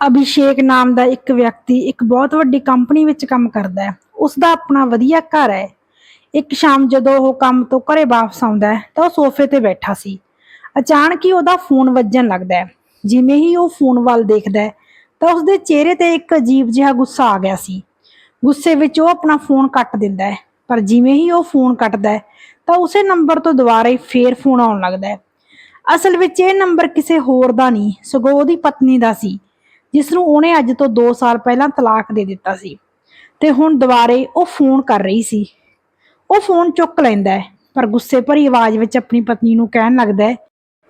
ਅਭਿਸ਼ੇਕ ਨਾਮ ਦਾ ਇੱਕ ਵਿਅਕਤੀ ਇੱਕ ਬਹੁਤ ਵੱਡੀ ਕੰਪਨੀ ਵਿੱਚ ਕੰਮ ਕਰਦਾ ਹੈ। ਉਸ ਦਾ ਆਪਣਾ ਵਧੀਆ ਘਰ ਹੈ। ਇੱਕ ਸ਼ਾਮ ਜਦੋਂ ਉਹ ਕੰਮ ਤੋਂ ਘਰੇ ਵਾਪਸ ਆਉਂਦਾ ਹੈ ਤਾਂ ਉਹ ਸੋਫੇ ਤੇ ਬੈਠਾ ਸੀ। ਅਚਾਨਕ ਹੀ ਉਹਦਾ ਫੋਨ ਵੱਜਣ ਲੱਗਦਾ ਹੈ। ਜਿਵੇਂ ਹੀ ਉਹ ਫੋਨ ਵੱਲ ਦੇਖਦਾ ਹੈ ਤਾਂ ਉਸਦੇ ਚਿਹਰੇ ਤੇ ਇੱਕ ਅਜੀਬ ਜਿਹਾ ਗੁੱਸਾ ਆ ਗਿਆ ਸੀ। ਗੁੱਸੇ ਵਿੱਚ ਉਹ ਆਪਣਾ ਫੋਨ ਕੱਟ ਦਿੰਦਾ ਹੈ। ਪਰ ਜਿਵੇਂ ਹੀ ਉਹ ਫੋਨ ਕੱਟਦਾ ਹੈ ਤਾਂ ਉਸੇ ਨੰਬਰ ਤੋਂ ਦੁਬਾਰਾ ਹੀ ਫੇਰ ਫੋਨ ਆਉਣ ਲੱਗਦਾ ਹੈ। ਅਸਲ ਵਿੱਚ ਇਹ ਨੰਬਰ ਕਿਸੇ ਹੋਰ ਦਾ ਨਹੀਂ, ਸਗੋਂ ਉਹਦੀ ਪਤਨੀ ਦਾ ਸੀ। ਜਿਸ ਨੂੰ ਉਹਨੇ ਅੱਜ ਤੋਂ 2 ਸਾਲ ਪਹਿਲਾਂ ਤਲਾਕ ਦੇ ਦਿੱਤਾ ਸੀ। ਤੇ ਹੁਣ ਦੁਬਾਰੇ ਉਹ ਫੋਨ ਕਰ ਰਹੀ ਸੀ। ਉਹ ਫੋਨ ਚੁੱਕ ਲੈਂਦਾ ਹੈ, ਪਰ ਗੁੱਸੇ ਭਰੀ ਆਵਾਜ਼ ਵਿੱਚ ਆਪਣੀ ਪਤਨੀ ਨੂੰ ਕਹਿਣ ਲੱਗਦਾ ਹੈ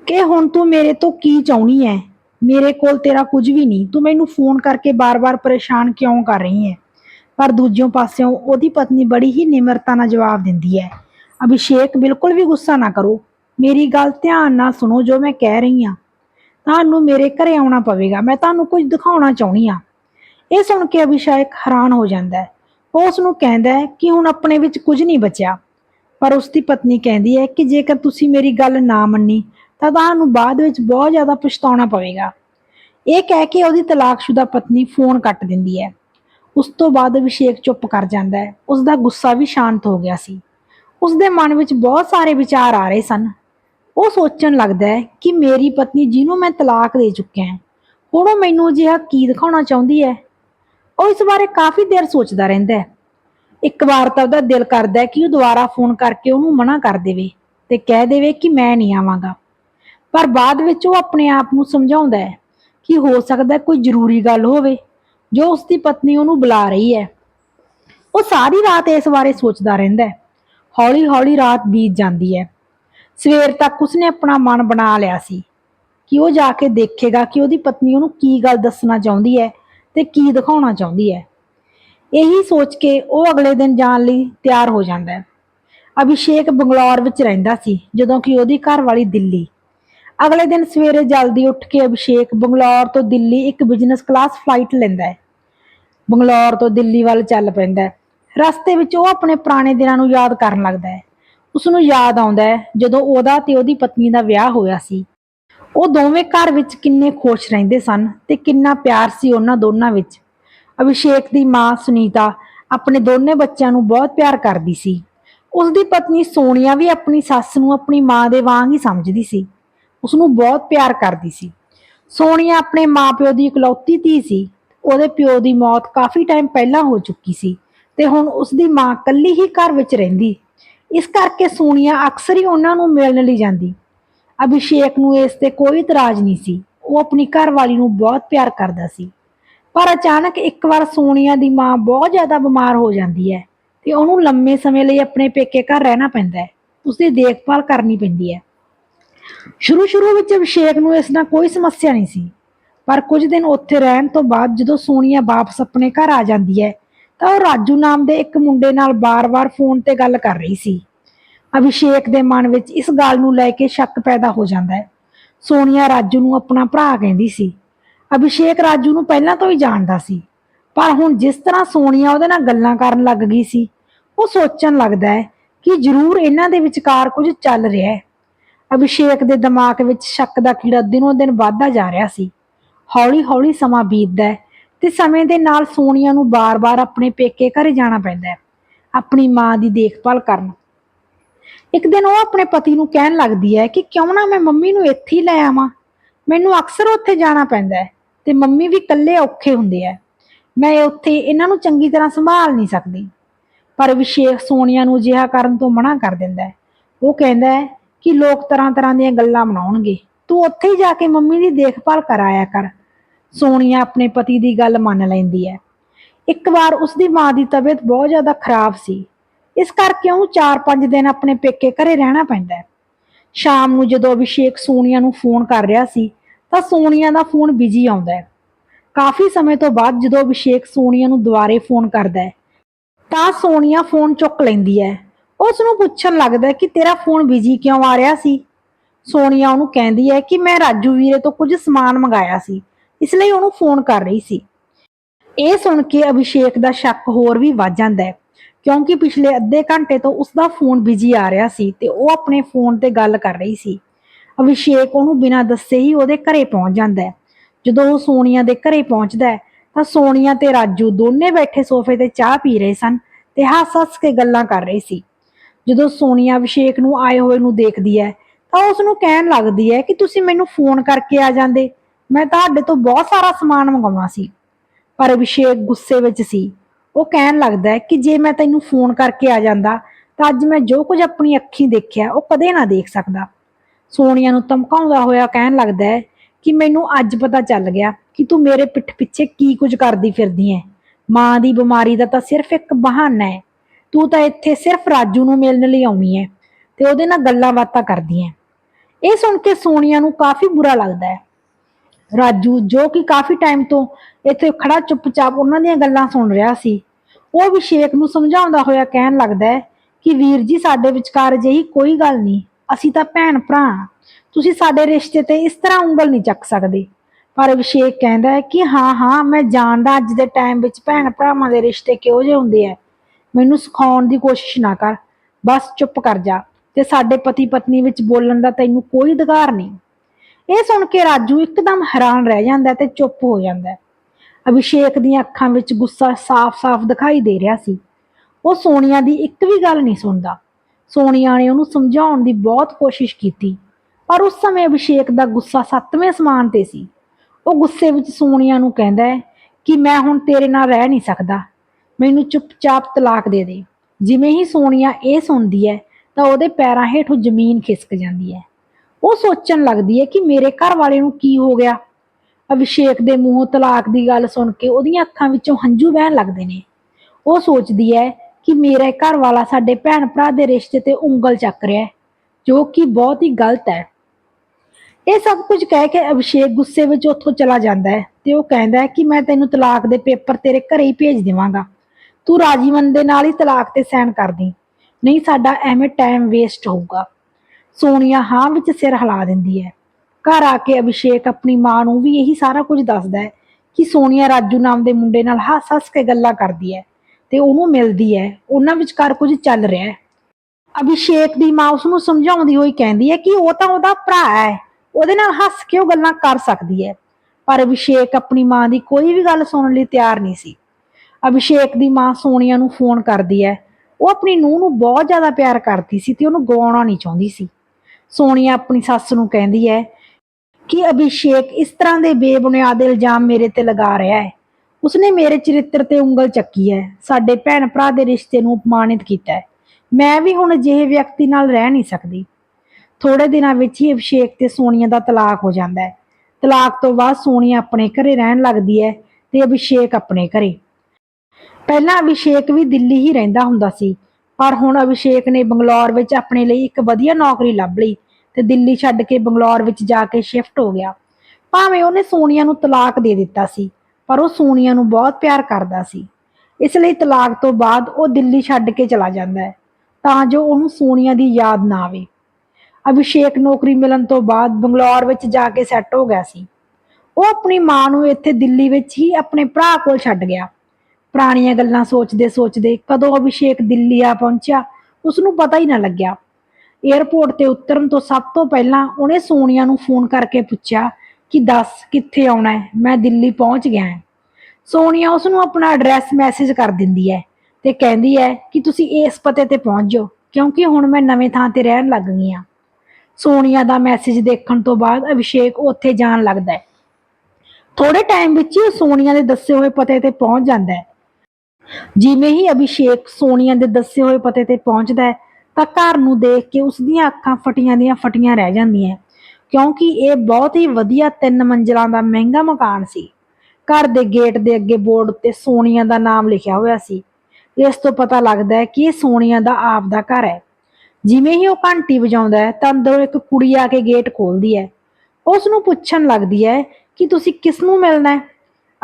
ਕਿ ਹੁਣ ਤੂੰ ਮੇਰੇ ਤੋਂ ਕੀ ਚਾਹਣੀ ਹੈ? ਮੇਰੇ ਕੋਲ ਤੇਰਾ ਕੁਝ ਵੀ ਨਹੀਂ। ਤੂੰ ਮੈਨੂੰ ਫੋਨ ਕਰਕੇ ਬਾਰ-ਬਾਰ ਪਰੇਸ਼ਾਨ ਕਿਉਂ ਕਰ ਰਹੀ ਹੈ? ਪਰ ਦੂਜਿਓਂ ਪਾਸਿਓਂ ਉਹਦੀ ਪਤਨੀ ਬੜੀ ਹੀ ਨਿਮਰਤਾ ਨਾਲ ਜਵਾਬ ਦਿੰਦੀ ਹੈ, ਅਭਿਸ਼ੇਕ, ਬਿਲਕੁਲ ਵੀ ਗੁੱਸਾ ਨਾ ਕਰੋ। ਮੇਰੀ ਗੱਲ ਧਿਆਨ ਨਾਲ ਸੁਣੋ ਜੋ ਮੈਂ ਕਹਿ ਰਹੀ ਹਾਂ। ਤੁਹਾਨੂੰ ਮੇਰੇ ਘਰੇ ਆਉਣਾ ਪਵੇਗਾ। ਮੈਂ ਤੁਹਾਨੂੰ ਕੁਝ ਦਿਖਾਉਣਾ ਚਾਹੁੰਦੀ ਹਾਂ। ਇਹ ਸੁਣ ਕੇ ਅਭਿਸ਼ੇਕ ਹੈਰਾਨ ਹੋ ਜਾਂਦਾ ਹੈ। ਉਹ ਉਸ ਨੂੰ ਕਹਿੰਦਾ ਹੈ ਕਿ ਹੁਣ ਆਪਣੇ ਵਿੱਚ ਕੁਝ ਨਹੀਂ ਬਚਿਆ। ਪਰ ਉਸ ਦੀ ਪਤਨੀ ਕਹਿੰਦੀ ਹੈ ਕਿ ਜੇਕਰ ਤੁਸੀਂ ਮੇਰੀ ਗੱਲ ਨਾ ਮੰਨੀ, ਤਾਂ ਤੁਹਾਨੂੰ ਬਾਅਦ ਵਿੱਚ ਬਹੁਤ ਜ਼ਿਆਦਾ ਪਛਤਾਉਣਾ ਪਵੇਗਾ। ਇਹ ਕਹਿ ਕੇ ਉਹਦੀ ਤਲਾਕਸ਼ੁਦਾ ਪਤਨੀ ਫੋਨ ਕੱਟ ਦਿੰਦੀ ਹੈ। ਉਸ ਤੋਂ ਬਾਅਦ ਅਭਿਸ਼ੇਕ ਚੁੱਪ ਕਰ ਜਾਂਦਾ ਹੈ। ਉਸ ਦਾ ਗੁੱਸਾ ਵੀ ਸ਼ਾਂਤ ਹੋ ਗਿਆ ਸੀ। ਉਸ ਦੇ ਮਨ ਵਿੱਚ ਬਹੁਤ ਸਾਰੇ ਵਿਚਾਰ ਆ ਰਹੇ ਸਨ। ਉਹ ਸੋਚਣ ਲੱਗਦਾ ਹੈ ਕਿ ਮੇਰੀ ਪਤਨੀ ਜਿਹਨੂੰ ਮੈਂ ਤਲਾਕ ਦੇ ਚੁੱਕਿਆ ਹਾਂ, ਹੁਣ ਉਹ ਮੈਨੂੰ ਅਜਿਹਾ ਕੀ ਦਿਖਾਉਣਾ ਚਾਹੁੰਦੀ ਹੈ? ਉਹ ਇਸ ਬਾਰੇ ਕਾਫੀ ਦੇਰ ਸੋਚਦਾ ਰਹਿੰਦਾ ਹੈ। ਇੱਕ ਵਾਰ ਤਾਂ ਉਹਦਾ ਦਿਲ ਕਰਦਾ ਹੈ ਕਿ ਉਹ ਦੁਬਾਰਾ ਫੋਨ ਕਰਕੇ ਉਹਨੂੰ ਮਨਾ ਕਰ ਦੇਵੇ ਤੇ ਕਹਿ ਦੇਵੇ ਕਿ ਮੈਂ ਨਹੀਂ ਆਵਾਂਗਾ। ਪਰ ਬਾਅਦ ਵਿੱਚ ਉਹ ਆਪਣੇ ਆਪ ਨੂੰ ਸਮਝਾਉਂਦਾ ਹੈ ਕਿ ਹੋ ਸਕਦਾ ਕੋਈ ਜ਼ਰੂਰੀ ਗੱਲ ਹੋਵੇ ਜੋ ਉਸ ਦੀ ਪਤਨੀ ਉਹਨੂੰ ਬੁਲਾ ਰਹੀ ਹੈ। ਉਹ ਸਾਰੀ ਰਾਤ ਇਸ ਬਾਰੇ ਸੋਚਦਾ ਰਹਿੰਦਾ ਹੈ। ਹੌਲੀ-ਹੌਲੀ ਰਾਤ ਬੀਤ ਜਾਂਦੀ ਹੈ। ਸਵੇਰ ਤੱਕ ਉਸਨੇ ਆਪਣਾ ਮਨ ਬਣਾ ਲਿਆ ਸੀ ਕਿ ਉਹ ਜਾ ਕੇ ਦੇਖੇਗਾ ਕਿ ਉਹਦੀ ਪਤਨੀ ਉਹਨੂੰ ਕੀ ਗੱਲ ਦੱਸਣਾ ਚਾਹੁੰਦੀ ਹੈ ਤੇ ਕੀ ਦਿਖਾਉਣਾ ਚਾਹੁੰਦੀ ਹੈ। ਇਹੀ ਸੋਚ ਕੇ ਉਹ ਅਗਲੇ ਦਿਨ ਜਾਣ ਲਈ ਤਿਆਰ ਹੋ ਜਾਂਦਾ ਹੈ। ਅਭਿਸ਼ੇਕ ਬੰਗਲੌਰ ਵਿੱਚ ਰਹਿੰਦਾ ਸੀ, ਜਦੋਂ ਕਿ ਉਹਦੀ ਘਰਵਾਲੀ ਦਿੱਲੀ। ਅਗਲੇ ਦਿਨ ਸਵੇਰੇ ਜਲਦੀ ਉੱਠ ਕੇ ਅਭਿਸ਼ੇਕ ਬੰਗਲੌਰ ਤੋਂ ਦਿੱਲੀ ਇੱਕ ਬਿਜ਼ਨਸ ਕਲਾਸ ਫਲਾਈਟ ਲੈਂਦਾ ਹੈ। ਬੰਗਲੌਰ ਤੋਂ ਦਿੱਲੀ ਵੱਲ ਚੱਲ ਪੈਂਦਾ ਹੈ। ਰਸਤੇ ਵਿੱਚ ਉਹ ਆਪਣੇ ਪੁਰਾਣੇ ਦਿਨਾਂ ਨੂੰ ਯਾਦ ਕਰਨ ਲੱਗਦਾ ਹੈ। ਉਸ ਨੂੰ ਯਾਦ ਆਉਂਦਾ ਹੈ ਜਦੋਂ ਉਹਦਾ ਤੇ ਉਹਦੀ ਪਤਨੀ ਦਾ ਵਿਆਹ ਹੋਇਆ ਸੀ। ਉਹ ਦੋਵੇਂ ਘਰ ਵਿੱਚ ਕਿੰਨੇ ਖੁਸ਼ ਰਹਿੰਦੇ ਸਨ ਤੇ ਕਿੰਨਾ ਪਿਆਰ ਸੀ ਉਹਨਾਂ ਦੋਨਾਂ ਵਿੱਚ। ਅਭਿਸ਼ੇਕ ਦੀ ਮਾਂ ਸੁਨੀਤਾ ਆਪਣੇ ਦੋਨੇ ਬੱਚਿਆਂ ਨੂੰ ਬਹੁਤ ਪਿਆਰ ਕਰਦੀ ਸੀ। ਉਸ ਦੀ ਪਤਨੀ ਸੋਨੀਆ ਵੀ ਆਪਣੀ ਸੱਸ ਨੂੰ ਆਪਣੀ ਮਾਂ ਦੇ ਵਾਂਗ ਹੀ ਸਮਝਦੀ ਸੀ। ਉਸ ਨੂੰ ਬਹੁਤ ਪਿਆਰ ਕਰਦੀ ਸੀ। ਸੋਨੀਆ ਆਪਣੇ ਮਾਪਿਓ ਦੀ ਇਕਲੌਤੀ ਧੀ ਸੀ। ਉਹਦੇ ਪਿਓ ਦੀ ਮੌਤ ਕਾਫੀ ਟਾਈਮ ਪਹਿਲਾਂ ਹੋ ਚੁੱਕੀ ਸੀ ਤੇ ਹੁਣ ਉਸ ਦੀ ਮਾਂ ਇਕੱਲੀ ਹੀ ਘਰ ਵਿੱਚ ਰਹਿੰਦੀ ਇਸ ਕਰਕੇ ਸੋਨੀਆ ਅਕਸਰ ਹੀ ਉਹਨਾਂ ਨੂੰ ਮਿਲਣ ਲਈ ਜਾਂਦੀ। ਅਭਿਸ਼ੇਕ ਨੂੰ ਇਸ ਤੇ ਕੋਈ ਇਤਰਾਜ਼ ਨਹੀਂ ਸੀ। ਉਹ ਆਪਣੀ ਘਰਵਾਲੀ ਨੂੰ ਬਹੁਤ ਪਿਆਰ ਕਰਦਾ ਸੀ। ਪਰ ਅਚਾਨਕ ਇੱਕ ਵਾਰ ਸੋਨੀਆ ਦੀ ਮਾਂ ਬਹੁਤ ਜ਼ਿਆਦਾ ਬਿਮਾਰ ਹੋ ਜਾਂਦੀ ਹੈ ਤੇ ਉਹਨੂੰ ਲੰਮੇ ਸਮੇਂ ਲਈ ਆਪਣੇ ਪੇਕੇ ਘਰ ਰਹਿਣਾ ਪੈਂਦਾ ਹੈ। ਉਸਦੀ ਦੇਖਭਾਲ ਕਰਨੀ ਪੈਂਦੀ ਹੈ। ਸ਼ੁਰੂ ਸ਼ੁਰੂ ਵਿੱਚ ਅਭਿਸ਼ੇਕ ਨੂੰ ਇਸ ਨਾਲ ਕੋਈ ਸਮੱਸਿਆ ਨਹੀਂ ਸੀ। ਪਰ ਕੁਝ ਦਿਨ ਉੱਥੇ ਰਹਿਣ ਤੋਂ ਬਾਅਦ ਜਦੋਂ ਸੋਨੀਆ ਵਾਪਸ ਆਪਣੇ ਘਰ ਆ ਜਾਂਦੀ ਹੈ ਤਾਂ ਉਹ ਰਾਜੂ ਨਾਮ ਦੇ ਇੱਕ ਮੁੰਡੇ ਨਾਲ ਬਾਰ-ਬਾਰ ਫੋਨ ਤੇ ਗੱਲ ਕਰ ਰਹੀ ਸੀ। ਅਭਿਸ਼ੇਕ ਦੇ ਮਨ ਵਿੱਚ ਇਸ ਗੱਲ ਨੂੰ ਲੈ ਕੇ ਸ਼ੱਕ ਪੈਦਾ ਹੋ ਜਾਂਦਾ ਹੈ। ਸੋਨੀਆ ਰਾਜੂ ਨੂੰ ਆਪਣਾ ਭਰਾ ਕਹਿੰਦੀ ਸੀ। ਅਭਿਸ਼ੇਕ ਰਾਜੂ ਨੂੰ ਪਹਿਲਾਂ ਤੋਂ ਹੀ ਜਾਣਦਾ ਸੀ। ਪਰ ਹੁਣ ਜਿਸ ਤਰ੍ਹਾਂ ਸੋਨੀਆ ਉਹਦੇ ਨਾਲ ਗੱਲਾਂ ਕਰਨ ਲੱਗ ਗਈ ਸੀ, ਉਹ ਸੋਚਣ ਲੱਗਦਾ ਹੈ ਕਿ ਜ਼ਰੂਰ ਇਹਨਾਂ ਦੇ ਵਿਚਕਾਰ ਕੁਝ ਚੱਲ ਰਿਹਾ ਹੈ। ਅਭਿਸ਼ੇਕ ਦੇ ਦਿਮਾਗ ਵਿੱਚ ਸ਼ੱਕ ਦਾ ਕੀੜਾ ਦਿਨੋਂ ਦਿਨ ਵੱਧਦਾ ਜਾ ਰਿਹਾ ਸੀ। ਹੌਲੀ-ਹੌਲੀ ਸਮਾਂ ਬੀਤਦਾ ਹੈ। ਤੇ ਸਮੇਂ ਦੇ ਨਾਲ ਸੋਨੀਆ ਨੂੰ ਬਾਰ-ਬਾਰ ਆਪਣੇ ਪੇਕੇ ਘਰੇ ਜਾਣਾ ਪੈਂਦਾ ਹੈ, ਆਪਣੀ ਮਾਂ ਦੀ ਦੇਖਭਾਲ ਕਰਨ। ਇੱਕ ਦਿਨ ਉਹ ਆਪਣੇ ਪਤੀ ਨੂੰ ਕਹਿਣ ਲੱਗਦੀ ਹੈ ਕਿ ਕਿਉਂ ਨਾ ਮੈਂ ਮੰਮੀ ਨੂੰ ਇੱਥੇ ਹੀ ਲੈ ਆਵਾਂ? ਮੈਨੂੰ ਅਕਸਰ ਉੱਥੇ ਜਾਣਾ ਪੈਂਦਾ ਹੈ ਤੇ ਮੰਮੀ ਵੀ ਇਕੱਲੇ ਔਖੇ ਹੁੰਦੇ ਆ ਮੈਂ ਉੱਥੇ ਇਹਨਾਂ ਨੂੰ ਚੰਗੀ ਤਰ੍ਹਾਂ ਸੰਭਾਲ ਨਹੀਂ ਸਕਦੀ। ਪਰ ਅਭਿਸ਼ੇਕ ਸੋਨੀਆ ਨੂੰ ਅਜਿਹਾ ਕਰਨ ਤੋਂ ਮਨਾ ਕਰ ਦਿੰਦਾ ਹੈ। ਉਹ ਕਹਿੰਦਾ ਹੈ ਕਿ ਲੋਕ ਤਰ੍ਹਾਂ ਤਰ੍ਹਾਂ ਦੀਆਂ ਗੱਲਾਂ ਬਣਾਉਣਗੇ ਤੂੰ ਉੱਥੇ ਹੀ ਜਾ ਕੇ ਮੰਮੀ ਦੀ ਦੇਖਭਾਲ ਕਰਾਇਆ ਕਰ। ਸੋਨੀਆ ਆਪਣੇ ਪਤੀ ਦੀ ਗੱਲ ਮੰਨ ਲੈਂਦੀ ਹੈ। ਇੱਕ ਵਾਰ ਉਸ ਦੀ ਮਾਂ ਦੀ ਤਬੀਅਤ ਬਹੁਤ ਜ਼ਿਆਦਾ ਖਰਾਬ ਸੀ। ਇਸ ਕਰਕੇ ਉਹ 4-5 ਦਿਨ ਆਪਣੇ ਪੇਕੇ ਘਰੇ ਰਹਿਣਾ ਪੈਂਦਾ ਸ਼ਾਮ ਨੂੰ ਜਦੋਂ ਅਭਿਸ਼ੇਕ ਸੋਨੀਆ ਨੂੰ ਫੋਨ ਕਰ ਰਿਹਾ ਸੀ, ਤਾਂ ਸੋਨੀਆ ਦਾ ਫੋਨ ਬਿਜ਼ੀ ਆਉਂਦਾ ਹੈ। ਕਾਫੀ ਸਮੇਂ ਤੋਂ ਬਾਅਦ ਜਦੋਂ ਅਭਿਸ਼ੇਕ ਸੋਨੀਆ ਨੂੰ ਦੁਬਾਰੇ ਫੋਨ ਕਰਦਾ ਹੈ, ਤਾਂ ਸੋਨੀਆ ਫੋਨ ਚੁੱਕ ਲੈਂਦੀ ਹੈ। ਉਸ ਨੂੰ ਪੁੱਛਣ ਲੱਗਦਾ ਕਿ ਤੇਰਾ ਫੋਨ ਬਿਜ਼ੀ ਕਿਉਂ ਆ ਰਿਹਾ ਸੀ? ਸੋਨੀਆ ਉਹਨੂੰ ਕਹਿੰਦੀ ਹੈ ਕਿ ਮੈਂ ਰਾਜੂ ਵੀਰੇ ਤੋਂ ਕੁਝ ਸਮਾਨ ਮੰਗਾਇਆ ਸੀ। ਇਸ ਲਈ ਉਹਨੂੰ ਫੋਨ ਕਰ ਰਹੀ ਸੀ। ਇਹ ਸੁਣ ਕੇ ਅਭਿਸ਼ੇਕ ਦਾ ਸ਼ੱਕ ਹੋਰ ਵੀ ਵੱਧ ਜਾਂਦਾ ਹੈ, ਕਿਉਂਕਿ ਪਿਛਲੇ ਅੱਧੇ ਘੰਟੇ ਤੋਂ ਉਸ ਦਾ ਫੋਨ ਬਿਜ਼ੀ ਆ ਰਿਹਾ ਸੀ ਤੇ ਉਹ ਆਪਣੇ ਫੋਨ ਤੇ ਗੱਲ ਕਰ ਰਹੀ ਸੀ। ਅਭਿਸ਼ੇਕ ਉਹਨੂੰ ਬਿਨਾਂ ਦੱਸੇ ਹੀ ਉਹਦੇ ਘਰੇ ਪਹੁੰਚ ਜਾਂਦਾ ਹੈ। ਜਦੋਂ ਉਹ ਸੋਨੀਆ ਦੇ ਘਰੇ ਪਹੁੰਚਦਾ ਹੈ, ਤਾਂ ਸੋਨੀਆ ਤੇ ਰਾਜੂ ਦੋਨੇ ਬੈਠੇ ਸੋਫੇ ਤੇ ਚਾਹ ਪੀ ਰਹੇ ਸਨ ਤੇ ਹੱਸ-ਹੱਸ ਕੇ ਗੱਲਾਂ ਕਰ ਰਹੇ ਸੀ। ਜਦੋਂ ਸੋਨੀਆ ਅਭਿਸ਼ੇਕ ਨੂੰ ਆਏ ਹੋਏ ਨੂੰ ਦੇਖਦੀ ਹੈ, ਤਾਂ ਉਸ ਨੂੰ ਕਹਿਣ ਲੱਗਦੀ ਹੈ ਕਿ ਤੁਸੀਂ ਮੈਨੂੰ ਫੋਨ ਕਰਕੇ ਆ ਜਾਂਦੇ। ਮੈਂ ਤੁਹਾਡੇ ਤੋਂ ਬਹੁਤ ਸਾਰਾ ਸਮਾਨ ਮੰਗਵਾਉਣਾ ਸੀ, ਪਰ ਅਭਿਸ਼ੇਕ ਗੁੱਸੇ ਵਿੱਚ ਸੀ। ਉਹ ਕਹਿਣ ਲੱਗਦਾ ਹੈ ਕਿ ਜੇ ਮੈਂ ਤੈਨੂੰ ਫੋਨ ਕਰਕੇ ਆ ਜਾਂਦਾ, ਤਾਂ ਅੱਜ ਮੈਂ ਜੋ ਕੁਝ ਆਪਣੀ ਅੱਖੀਂ ਦੇਖਿਆ, ਉਹ ਕਦੇ ਨਾ ਦੇਖ ਸਕਦਾ। ਸੋਨੀਆ ਨੂੰ ਧਮਕਾਉਂਦਾ ਹੋਇਆ ਕਹਿਣ ਲੱਗਦਾ ਹੈ ਕਿ ਮੈਨੂੰ ਅੱਜ ਪਤਾ ਚੱਲ ਗਿਆ ਕਿ ਤੂੰ ਮੇਰੇ ਪਿੱਠ ਪਿੱਛੇ ਕੀ ਕੁਝ ਕਰਦੀ ਫਿਰਦੀ ਹੈ ਮਾਂ ਦੀ ਬਿਮਾਰੀ ਦਾ ਤਾਂ ਸਿਰਫ ਇੱਕ ਬਹਾਨਾ ਹੈ। ਤੂੰ ਤਾਂ ਇੱਥੇ ਸਿਰਫ ਰਾਜੂ ਨੂੰ ਮਿਲਣ ਲਈ ਆਉਣੀ ਹੈ ਤੇ ਉਹਦੇ ਨਾਲ ਗੱਲਾਂ ਬਾਤਾਂ ਕਰਦੀ ਹੈ ਇਹ ਸੁਣ ਕੇ ਸੋਨੀਆ ਨੂੰ ਕਾਫੀ ਬੁਰਾ ਲੱਗਦਾ ਹੈ। ਰਾਜੂ, ਜੋ ਕਿ ਕਾਫੀ ਟਾਈਮ ਤੋਂ ਇੱਥੇ ਖੜਾ ਚੁੱਪਚਾਪ ਉਹਨਾਂ ਦੀਆਂ ਗੱਲਾਂ ਸੁਣ ਰਿਹਾ ਸੀ। ਉਹ ਅਭਿਸ਼ੇਕ ਨੂੰ ਸਮਝਾਉਂਦਾ ਹੋਇਆ ਕਹਿਣ ਲੱਗਦਾ ਹੈ ਕਿ ਵੀਰ ਜੀ, ਸਾਡੇ ਵਿਚਕਾਰ ਅਜਿਹੀ ਕੋਈ ਗੱਲ ਨਹੀਂ। ਅਸੀਂ ਤਾਂ ਭੈਣ ਭਰਾ ਤੁਸੀਂ ਸਾਡੇ ਰਿਸ਼ਤੇ ਤੇ ਇਸ ਤਰ੍ਹਾਂ ਉਂਗਲ ਨਹੀਂ ਚੱਕ ਸਕਦੇ। ਪਰ ਅਭਿਸ਼ੇਕ ਕਹਿੰਦਾ ਹੈ ਕਿ ਹਾਂ ਹਾਂ, ਮੈਂ ਜਾਣਦਾ ਅੱਜ ਦੇ ਟਾਈਮ ਵਿੱਚ ਭੈਣ ਭਰਾਵਾਂ ਦੇ ਰਿਸ਼ਤੇ ਕਿਹੋ ਜਿਹੇ ਹੁੰਦੇ ਆ। ਮੈਨੂੰ ਸਿਖਾਉਣ ਦੀ ਕੋਸ਼ਿਸ਼ ਨਾ ਕਰ। ਬਸ ਚੁੱਪ ਕਰ ਜਾ। ਤੇ ਸਾਡੇ ਪਤੀ ਪਤਨੀ ਵਿੱਚ ਬੋਲਣ ਦਾ ਤੈਨੂੰ ਕੋਈ ਅਧਿਕਾਰ ਨਹੀਂ। ਇਹ ਸੁਣ ਕੇ ਰਾਜੂ ਇੱਕਦਮ ਹੈਰਾਨ ਰਹਿ ਜਾਂਦਾ ਤੇ ਚੁੱਪ ਹੋ ਜਾਂਦਾ। ਹੈ ਅਭਿਸ਼ੇਕ ਦੀਆਂ ਅੱਖਾਂ ਵਿੱਚ ਗੁੱਸਾ ਸਾਫ਼-ਸਾਫ਼ ਦਿਖਾਈ ਦੇ ਰਿਹਾ ਸੀ। ਉਹ ਸੋਨੀਆ ਦੀ ਇੱਕ ਵੀ ਗੱਲ ਨਹੀਂ ਸੁਣਦਾ। ਸੋਨੀਆ ਨੇ ਉਹਨੂੰ ਸਮਝਾਉਣ ਦੀ ਬਹੁਤ ਕੋਸ਼ਿਸ਼ ਕੀਤੀ, ਪਰ ਉਸ ਸਮੇਂ ਅਭਿਸ਼ੇਕ ਦਾ ਗੁੱਸਾ ਸੱਤਵੇਂ ਸਮਾਨ ਤੇ ਸੀ। ਉਹ ਗੁੱਸੇ ਵਿੱਚ ਸੋਨੀਆ ਨੂੰ ਕਹਿੰਦਾ ਹੈ ਕਿ ਮੈਂ ਹੁਣ ਤੇਰੇ ਨਾਲ ਰਹਿ ਨਹੀਂ ਸਕਦਾ। ਮੈਨੂੰ ਚੁੱਪਚਾਪ ਤਲਾਕ ਦੇ ਦੇ। ਜਿਵੇਂ ਹੀ ਸੋਨੀਆ ਇਹ ਸੁਣਦੀ ਹੈ ਤਾਂ ਉਹਦੇ ਪੈਰਾਂ ਹੇਠੋਂ ਜ਼ਮੀਨ ਖਿਸਕ ਜਾਂਦੀ ਹੈ। ਉਹ ਸੋਚਣ ਲੱਗਦੀ ਹੈ ਕਿ ਮੇਰੇ ਘਰ ਵਾਲੇ ਨੂੰ ਕੀ ਹੋ ਗਿਆ। ਅਭਿਸ਼ੇਕ ਦੇ ਮੂੰਹੋਂ ਤਲਾਕ ਦੀ ਗੱਲ ਸੁਣ ਕੇ ਉਹਦੀਆਂ ਅੱਖਾਂ ਵਿੱਚੋਂ ਹੰਝੂ ਵਹਿਣ ਲੱਗਦੇ ਨੇ। ਉਹ ਸੋਚਦੀ ਹੈ ਕਿ ਮੇਰਾ ਘਰ ਵਾਲਾ ਸਾਡੇ ਭੈਣ ਭਰਾ ਦੇ ਰਿਸ਼ਤੇ ਤੇ ਉਂਗਲ ਚੱਕ ਰਿਹਾ ਹੈ, ਜੋ ਕਿ ਬਹੁਤ ਹੀ ਗਲਤ ਹੈ। ਇਹ ਸਭ ਕੁਝ ਕਹਿ ਕੇ ਅਭਿਸ਼ੇਕ ਗੁੱਸੇ ਵਿੱਚ ਉੱਥੋਂ ਚਲਾ ਜਾਂਦਾ ਹੈ ਤੇ ਉਹ ਕਹਿੰਦਾ ਹੈ ਕਿ ਮੈਂ ਤੈਨੂੰ ਤਲਾਕ ਦੇ ਪੇਪਰ ਤੇਰੇ ਘਰੇ ਹੀ ਭੇਜ ਦੇਵਾਂਗਾ। ਤੂੰ ਰਾਜੀਵਨ ਦੇ ਨਾਲ ਹੀ ਤਲਾਕ ਤੇ ਸਾਈਨ ਕਰ ਦੀ। ਨਹੀਂ, ਸਾਡਾ ਐਵੇਂ ਟਾਈਮ ਵੇਸਟ ਹੋਊਗਾ। ਸੋਨੀਆ ਹਾਂ ਵਿੱਚ ਸਿਰ ਹਿਲਾ ਦਿੰਦੀ ਹੈ। ਘਰ ਆ ਕੇ ਅਭਿਸ਼ੇਕ ਆਪਣੀ ਮਾਂ ਨੂੰ ਵੀ ਇਹੀ ਸਾਰਾ ਕੁਝ ਦੱਸਦਾ ਹੈ ਕਿ ਸੋਨੀਆ ਰਾਜੂ ਨਾਮ ਦੇ ਮੁੰਡੇ ਨਾਲ ਹੱਸ-ਹੱਸ ਕੇ ਗੱਲਾਂ ਕਰਦੀ ਹੈ ਤੇ ਉਹਨੂੰ ਮਿਲਦੀ ਹੈ। ਉਹਨਾਂ ਵਿਚਕਾਰ ਕੁਝ ਚੱਲ ਰਿਹਾ ਹੈ। ਅਭਿਸ਼ੇਕ ਦੀ ਮਾਂ ਉਸ ਨੂੰ ਸਮਝਾਉਂਦੀ ਹੋਈ ਕਹਿੰਦੀ ਹੈ ਕਿ ਉਹ ਤਾਂ ਉਹਦਾ ਭਰਾ ਹੈ। ਉਹਦੇ ਨਾਲ ਹੱਸ ਕੇ ਉਹ ਗੱਲਾਂ ਕਰ ਸਕਦੀ ਹੈ। ਪਰ ਅਭਿਸ਼ੇਕ ਆਪਣੀ ਮਾਂ ਦੀ ਕੋਈ ਵੀ ਗੱਲ ਸੁਣਨ ਲਈ ਤਿਆਰ ਨਹੀਂ ਸੀ। ਅਭਿਸ਼ੇਕ ਦੀ ਮਾਂ ਸੋਨੀਆ ਨੂੰ ਫੋਨ ਕਰਦੀ ਹੈ। ਉਹ ਆਪਣੀ ਨੂੰਹ ਨੂੰ ਬਹੁਤ ਜ਼ਿਆਦਾ ਪਿਆਰ ਕਰਦੀ ਸੀ ਤੇ ਉਹਨੂੰ ਗਵਾਉਣਾ ਨਹੀਂ ਚਾਹੁੰਦੀ ਸੀ। ਸੋਨੀਆ ਆਪਣੀ ਸੱਸ ਨੂੰ ਕਹਿੰਦੀ ਹੈ ਕਿ ਅਭਿਸ਼ੇਕ ਇਸ ਤਰ੍ਹਾਂ ਦੇ ਬੇਬੁਨਿਆਦ ਇਲਜ਼ਾਮ ਮੇਰੇ ਤੇ ਲਗਾ ਰਿਹਾ ਹੈ। ਉਸਨੇ ਮੇਰੇ ਚਰਿੱਤਰ ਤੇ ਉਂਗਲ ਚੱਕੀ ਹੈ। ਸਾਡੇ ਭੈਣ ਭਰਾ ਦੇ ਰਿਸ਼ਤੇ ਨੂੰ ਅਪਮਾਨਿਤ ਕੀਤਾ ਹੈ। ਮੈਂ ਵੀ ਹੁਣ ਅਜਿਹੇ ਵਿਅਕਤੀ ਨਾਲ ਰਹਿ ਨਹੀਂ ਸਕਦੀ। ਥੋੜੇ ਦਿਨਾਂ ਵਿੱਚ ਹੀ ਅਭਿਸ਼ੇਕ ਤੇ ਸੋਨੀਆ ਦਾ ਤਲਾਕ ਹੋ ਜਾਂਦਾ ਹੈ। ਤਲਾਕ ਤੋਂ ਬਾਅਦ ਸੋਨੀਆ ਆਪਣੇ ਘਰੇ ਰਹਿਣ ਲੱਗਦੀ ਹੈ ਤੇ ਅਭਿਸ਼ੇਕ ਆਪਣੇ ਘਰੇ। ਪਹਿਲਾਂ ਅਭਿਸ਼ੇਕ ਵੀ ਦਿੱਲੀ ਹੀ ਰਹਿੰਦਾ ਹੁੰਦਾ ਸੀ। ਪਰ ਹੁਣ ਅਭਿਸ਼ੇਕ ਨੇ ਬੰਗਲੌਰ ਵਿੱਚ ਆਪਣੇ ਲਈ ਇੱਕ ਵਧੀਆ ਨੌਕਰੀ ਲੱਭ ਲਈ ਤੇ ਦਿੱਲੀ ਛੱਡ ਕੇ ਬੰਗਲੌਰ ਵਿੱਚ ਜਾ ਕੇ ਸ਼ਿਫਟ ਹੋ ਗਿਆ। ਭਾਵੇਂ ਉਹਨੇ ਸੋਨੀਆ ਨੂੰ ਤਲਾਕ ਦੇ ਦਿੱਤਾ ਸੀ, ਪਰ ਉਹ ਸੋਨੀਆ ਨੂੰ ਬਹੁਤ ਪਿਆਰ ਕਰਦਾ ਸੀ। ਇਸ ਲਈ ਤਲਾਕ ਤੋਂ ਬਾਅਦ ਉਹ ਦਿੱਲੀ ਛੱਡ ਕੇ ਚਲਾ ਜਾਂਦਾ ਹੈ, ਤਾਂ ਜੋ ਉਹਨੂੰ ਸੋਨੀਆ ਦੀ ਯਾਦ ਨਾ ਆਵੇ। ਅਭਿਸ਼ੇਕ ਨੌਕਰੀ ਮਿਲਣ ਤੋਂ ਬਾਅਦ ਬੰਗਲੌਰ ਵਿੱਚ ਜਾ ਕੇ ਸੈੱਟ ਹੋ ਗਿਆ ਸੀ। ਉਹ ਆਪਣੀ ਮਾਂ ਨੂੰ ਇੱਥੇ ਦਿੱਲੀ ਵਿੱਚ ਹੀ ਆਪਣੇ ਭਰਾ ਕੋਲ ਛੱਡ ਗਿਆ। ਪੁਰਾਣੀਆਂ ਗੱਲਾਂ ਸੋਚਦੇ ਸੋਚਦੇ ਕਦੋਂ ਅਭਿਸ਼ੇਕ ਦਿੱਲੀ ਆ ਪਹੁੰਚਿਆ ਉਸ ਨੂੰ ਪਤਾ ਹੀ ਨਾ ਲੱਗਿਆ। 에ਅਰਪੋਰਟ ਤੇ ਉਤਰਨ ਤੋਂ ਸਭ ਤੋਂ ਪਹਿਲਾਂ ਉਹਨੇ ਸੋਨੀਆ ਨੂੰ ਫੋਨ ਕਰਕੇ ਪੁੱਛਿਆ ਕਿ ਦੱਸ ਕਿੱਥੇ ਆਉਣਾ ਹੈ, ਮੈਂ ਦਿੱਲੀ ਪਹੁੰਚ ਗਿਆ ਹਾਂ। ਸੋਨੀਆ ਉਸ ਨੂੰ ਆਪਣਾ ਐਡਰੈਸ ਮੈਸੇਜ ਕਰ ਦਿੰਦੀ ਹੈ ਤੇ ਕਹਿੰਦੀ ਹੈ ਕਿ ਤੁਸੀਂ ਇਸ ਪਤੇ ਤੇ ਪਹੁੰਚ ਜਾਓ, ਕਿਉਂਕਿ ਹੁਣ ਮੈਂ ਨਵੇਂ ਥਾਂ ਤੇ ਰਹਿਣ ਲੱਗ ਗਈ ਹਾਂ। ਸੋਨੀਆ ਦਾ ਮੈਸੇਜ ਦੇਖਣ ਤੋਂ ਬਾਅਦ ਅਭਿਸ਼ੇਕ ਉੱਥੇ ਜਾਣ ਲੱਗਦਾ ਹੈ। ਥੋੜੇ ਟਾਈਮ ਵਿੱਚ ਹੀ ਸੋਨੀਆ ਦੇ ਦੱਸੇ ਹੋਏ ਪਤੇ ਤੇ ਪਹੁੰਚ ਜਾਂਦਾ ਹੈ। ਜਿਵੇਂ ਹੀ ਅਭਿਸ਼ੇਕ ਸੋਨੀਆ ਦੇ ਦੱਸੇ ਹੋਏ ਪਤੇ ਤੇ ਪਹੁੰਚਦਾ ਹੈ, ਤਾਂ ਘਰ ਨੂੰ ਦੇਖ ਕੇ ਉਸ ਦੀਆਂ ਅੱਖਾਂ ਫਟੀਆਂ ਦੀਆਂ ਫਟੀਆਂ ਰਹਿ ਜਾਂਦੀਆਂ ਕਿਉਂਕਿ ਇਹ ਬਹੁਤ ਹੀ ਵਧੀਆ ਤਿੰਨ ਮੰਜ਼ਿਲਾਂ ਦਾ ਮਹਿੰਗਾ ਮਕਾਨ ਸੀ। ਘਰ ਦੇ ਗੇਟ ਦੇ ਅੱਗੇ ਬੋਰਡ ਉੱਤੇ ਸੋਨੀਆ ਦਾ ਨਾਮ ਲਿਖਿਆ ਹੋਇਆ ਸੀ। ਇਸ ਤੋਂ ਪਤਾ ਲੱਗਦਾ ਹੈ ਕਿ ਇਹ ਸੋਨੀਆ ਦਾ ਆਪ ਦਾ ਘਰ ਹੈ। ਜਿਵੇਂ ਹੀ ਉਹ ਘੰਟੀ ਵਜਾਉਂਦਾ ਹੈ, ਤਾਂ ਅੰਦਰੋਂ ਇੱਕ ਕੁੜੀ ਆ ਕੇ ਗੇਟ ਖੋਲਦੀ ਹੈ। ਉਸ ਨੂੰ ਪੁੱਛਣ ਲੱਗਦੀ ਹੈ ਕਿ ਤੁਸੀਂ ਕਿਸ ਨੂੰ ਮਿਲਣਾ ਹੈ?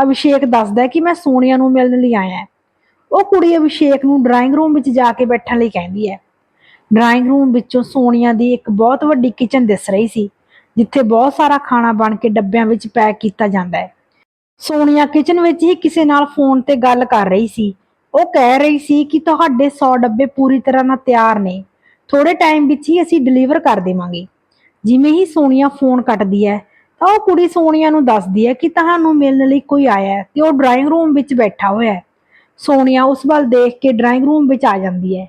ਅਭਿਸ਼ੇਕ ਦੱਸਦਾ ਹੈ ਕਿ ਮੈਂ ਸੋਨੀਆ ਨੂੰ ਮਿਲਣ ਲਈ ਆਇਆ ਹਾਂ। ਉਹ ਕੁੜੀ ਅਭਿਸ਼ੇਕ ਨੂੰ ਡਰਾਇੰਗ ਰੂਮ ਵਿੱਚ ਜਾ ਕੇ ਬੈਠਣ ਲਈ ਕਹਿੰਦੀ ਹੈ। ਡਰਾਇੰਗ ਰੂਮ ਵਿੱਚੋਂ ਸੋਨੀਆ ਦੀ ਇੱਕ ਬਹੁਤ ਵੱਡੀ ਕਿਚਨ ਦਿਸ ਰਹੀ ਸੀ, ਜਿੱਥੇ ਬਹੁਤ ਸਾਰਾ ਖਾਣਾ ਬਣ ਕੇ ਡੱਬਿਆਂ ਵਿੱਚ ਪੈਕ ਕੀਤਾ ਜਾਂਦਾ ਹੈ। ਸੋਨੀਆ ਕਿਚਨ ਵਿੱਚ ਹੀ ਕਿਸੇ ਨਾਲ ਫੋਨ ਤੇ ਗੱਲ ਕਰ ਰਹੀ ਸੀ। ਉਹ ਕਹਿ ਰਹੀ ਸੀ ਕਿ ਤੁਹਾਡੇ 100 ਡੱਬੇ ਪੂਰੀ ਤਰ੍ਹਾਂ ਨਾਲ ਤਿਆਰ ਨੇ। ਥੋੜੇ ਟਾਈਮ ਵਿੱਚ ਹੀ ਅਸੀਂ ਡਿਲੀਵਰ ਕਰ ਦੇਵਾਂਗੇ। ਜਿਵੇਂ ਹੀ ਸੋਨੀਆ ਫੋਨ ਕੱਟਦੀ ਹੈ, ਤਾਂ ਉਹ ਕੁੜੀ ਸੋਨੀਆ ਨੂੰ ਦੱਸਦੀ ਹੈ ਕਿ ਤੁਹਾਨੂੰ ਮਿਲਣ ਲਈ ਕੋਈ ਆਇਆ ਹੈ ਤੇ ਉਹ ਡਰਾਇੰਗ ਰੂਮ ਵਿੱਚ ਬੈਠਾ ਹੋਇਆ ਹੈ। ਸੋਨੀਆ ਉਸ ਵੱਲ ਦੇਖ ਕੇ ਡਰਾਇੰਗ ਰੂਮ ਵਿੱਚ ਆ ਜਾਂਦੀ ਹੈ।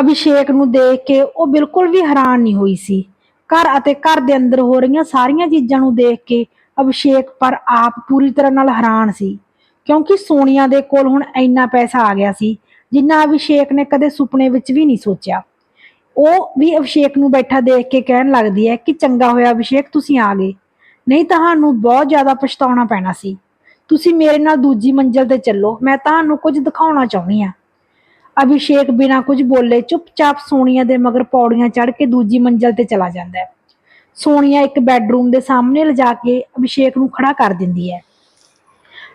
ਅਭਿਸ਼ੇਕ ਨੂੰ ਦੇਖ ਕੇ ਉਹ ਬਿਲਕੁਲ ਵੀ ਹੈਰਾਨ ਨਹੀਂ ਹੋਈ ਸੀ। ਘਰ ਅਤੇ ਘਰ ਦੇ ਅੰਦਰ ਹੋ ਰਹੀਆਂ ਸਾਰੀਆਂ ਚੀਜ਼ਾਂ ਨੂੰ ਦੇਖ ਕੇ ਅਭਿਸ਼ੇਕ ਪਰ ਆਪ ਪੂਰੀ ਤਰ੍ਹਾਂ ਨਾਲ ਹੈਰਾਨ ਸੀ। ਕਿਉਂਕਿ ਸੋਨੀਆ ਦੇ ਕੋਲ ਹੁਣ ਇੰਨਾ ਪੈਸਾ ਆ ਗਿਆ ਸੀ, ਜਿੰਨਾ ਅਭਿਸ਼ੇਕ ਨੇ ਕਦੇ ਸੁਪਨੇ ਵਿੱਚ ਵੀ ਨਹੀਂ ਸੋਚਿਆ। ਉਹ ਵੀ ਅਭਿਸ਼ੇਕ ਨੂੰ ਬੈਠਾ ਦੇਖ ਕੇ ਕਹਿਣ ਲੱਗਦੀ ਹੈ ਕਿ ਚੰਗਾ ਹੋਇਆ ਅਭਿਸ਼ੇਕ, ਤੁਸੀਂ ਆ ਗਏ। ਨਹੀਂ ਤੁਹਾਨੂੰ ਬਹੁਤ ਜ਼ਿਆਦਾ ਪਛਤਾਉਣਾ ਪੈਣਾ ਸੀ। ਤੁਸੀਂ ਮੇਰੇ ਨਾਲ ਦੂਜੀ ਮੰਜ਼ਲ ਤੇ ਚੱਲੋ, ਮੈਂ ਤੁਹਾਨੂੰ ਕੁਝ ਦਿਖਾਉਣਾ ਚਾਹੁੰਦੀ ਹਾਂ। ਅਭਿਸ਼ੇਕ ਬਿਨਾਂ ਕੁਝ ਬੋਲੇ ਚੁੱਪਚਾਪ ਸੋਨੀਆ ਦੇ ਮਗਰ ਪੌੜੀਆਂ ਚੜ੍ਹ ਕੇ ਦੂਜੀ ਮੰਜ਼ਲ ਤੇ ਚਲਾ ਜਾਂਦਾ ਹੈ। ਸੋਨੀਆ ਇੱਕ ਬੈੱਡਰੂਮ ਦੇ ਸਾਹਮਣੇ ਲਿਜਾ ਕੇ ਅਭਿਸ਼ੇਕ ਨੂੰ ਖੜਾ ਕਰ ਦਿੰਦੀ ਹੈ।